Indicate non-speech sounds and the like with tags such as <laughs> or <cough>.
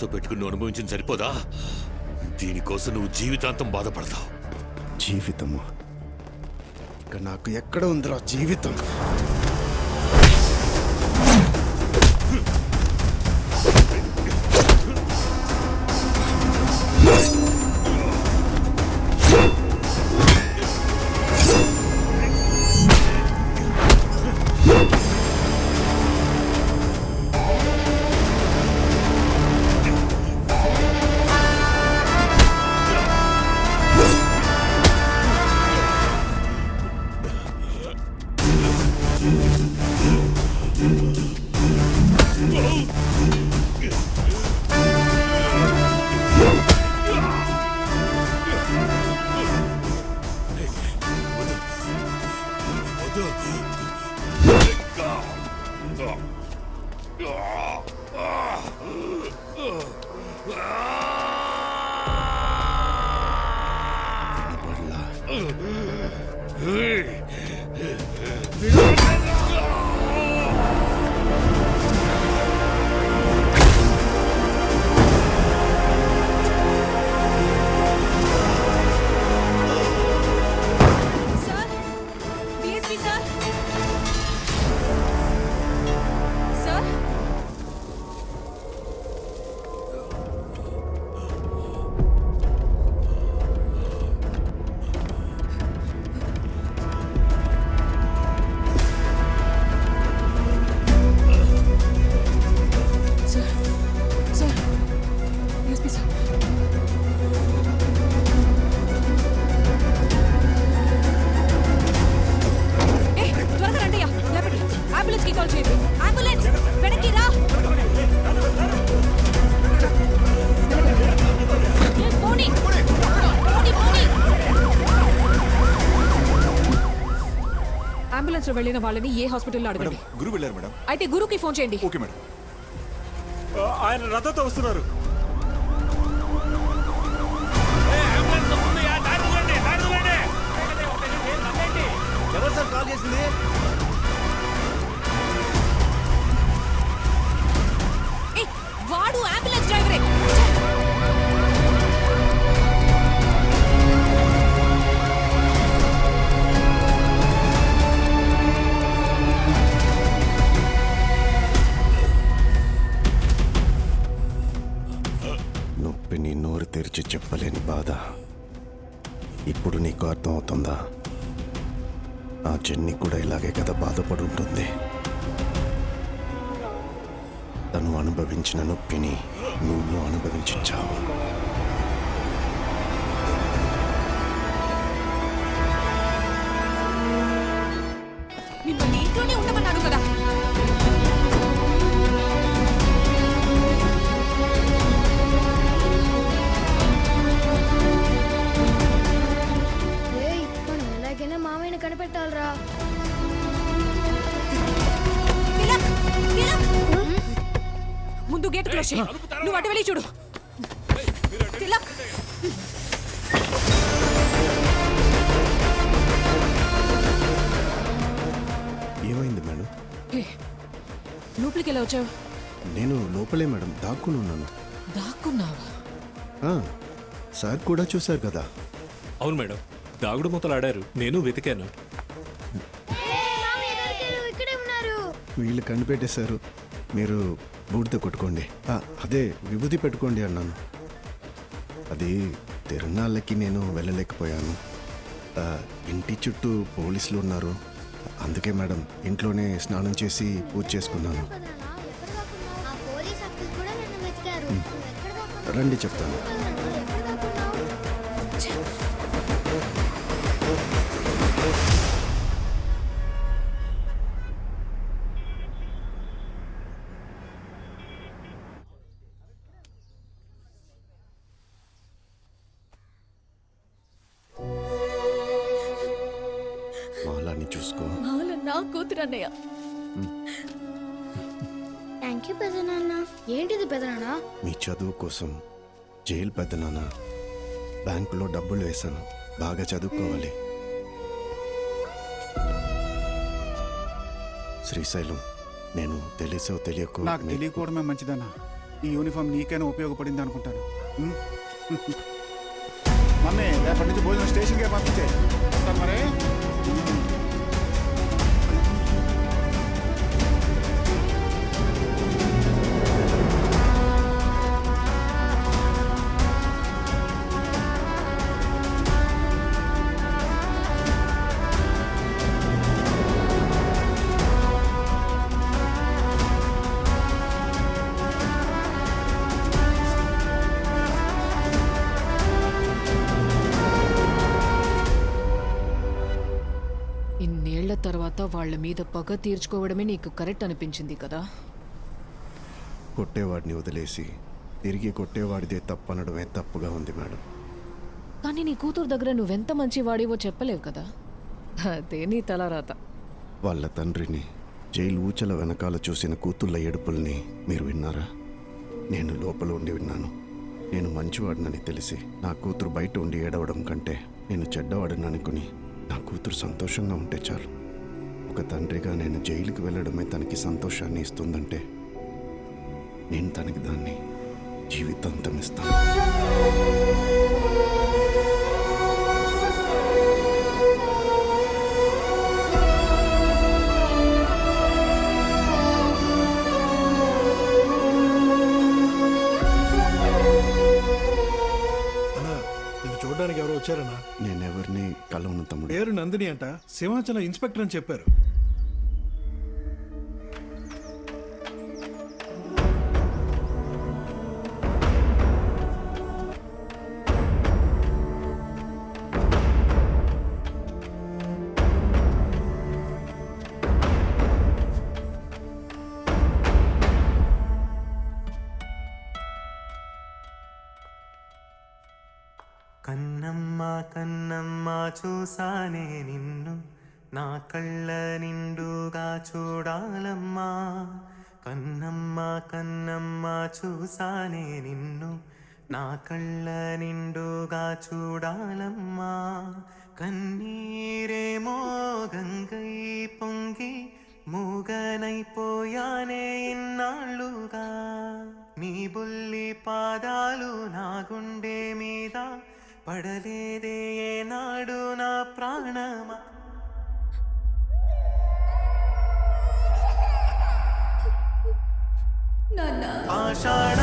మాతో పెట్టుకుని నువ్వు సరిపోదా? దీనికోసం నువ్వు జీవితాంతం బాధపడతావు. జీవితము? ఇక నాకు ఎక్కడ ఉందిరా జీవితం? అంబులెన్స్లో వెళ్ళిన వాళ్ళని ఏ హాస్పిటల్లో అడగండి? గురువు వెళ్ళారు మేడం. అయితే గురుకి ఫోన్ చేయండి. Okay madam. ఆయన రథంతో వస్తున్నారు. ఎవరు సార్ కాల్ చేసింది? ఇలాగే కదా బాధపడి ఉంటుంది తను అనుభవించిన నొప్పిని నువ్వు అనుభవించావు చేయి నువ్వు అటు వెళ్ళి చూడు. తిలక్ ఏమైంది మేడం? ఏ, లోపలికి ఎలా వచ్చావు? నేను లోపలే మేడం దాక్కుని ఉన్నాను. దాక్కున్నావా? ఆ, సార్ కూడా చూశారు కదా. అవును మేడం దాగుడు మూతలు ఆడారు నేను వెతికాను. వీళ్ళు కనిపెట్టేశారు. మీరు బూడిద కొట్టుకోండి. ఆ, అదే విభూతి పెట్టుకోండి అన్నాను. అది తిరునాళ్ళకి నేను వెళ్ళలేకపోయాను. ఆ, ఇంటి చుట్టూ పోలీసులు ఉన్నారు. అందుకే మేడం ఇంట్లోనే స్నానం చేసి పూజ చేసుకున్నాను. పదనా, ఎక్కడ కూతురు అన్నయ్య థ్యాంక్ యూ పెదనాన్న. ఏంటిది పెదనాన్న? మీ చదువు కోసం జైలు పెద్దనాన్న బ్యాంకులో డబ్బులు వేశాను. బాగా చదువుకోవాలి. శ్రీశైలం నేను తెలిసో తెలియకో నాకు మీ- తెలియకపోవడమే మంచిదన్నా. ఈ యూనిఫామ్ నీకైనా ఉపయోగపడింది అనుకుంటాను? <laughs> మమ్మీ రేపటి నుంచి భోజనం స్టేషన్కే పంపించే మరి. తర్వాత వాళ్ళ మీద పగ తీర్చుకోవడమే నీకు కరెక్ట్ అనిపించింది కదా? కొట్టేవాడిని వదిలేసి తిరిగి కొట్టేవాడిదే తప్పనడమే తప్పుగా ఉంది మేడం. కానీ నీ కూతురు దగ్గర నువ్వెంత మంచి వాడివో చెప్పలేవు కదా? అదే నీ తలరాత. వాళ్ళ తండ్రిని జైలు ఊచల వెనకాల చూసిన కూతుళ్ళ ఏడుపుల్ని మీరు విన్నారా? నేను లోపల ఉండి విన్నాను. నేను మంచివాడినని తెలిసి నా కూతురు బయట ఉండి ఏడవడం కంటే నేను చెడ్డవాడిని అనుకుని నా కూతురు సంతోషంగా ఉంటే చాలు. ఒక తండ్రిగా నేను జైలుకి వెళ్ళడమే తనకి సంతోషాన్ని ఇస్తుందంటే నేను తనకి దాన్ని జీవితాంతం ఇస్తాను. అన్నా ఉన్న తమ్ముడు. పేరు నందిని అంట. సింహాచలం ఇన్స్పెక్టర్ అని చెప్పారు. కన్నమ్మ కన్నమ్మ చూసానే నిన్ను. నా కళ్ళ నిండుగా చూడాలమ్మా. కన్నమ్మ కన్నమ్మ చూసానే నిన్ను. నా కళ్ళ నిండుగా చూడాలమ్మా. కన్నీరేమో గంగై పొంగి మూగనైపోయానే ఇన్నాళ్ళుగా. నీ బుల్లి పాదాలు నా గుండె మీద పడలేదే ఏనాడు నా ప్రాణమా? ఆషాఢ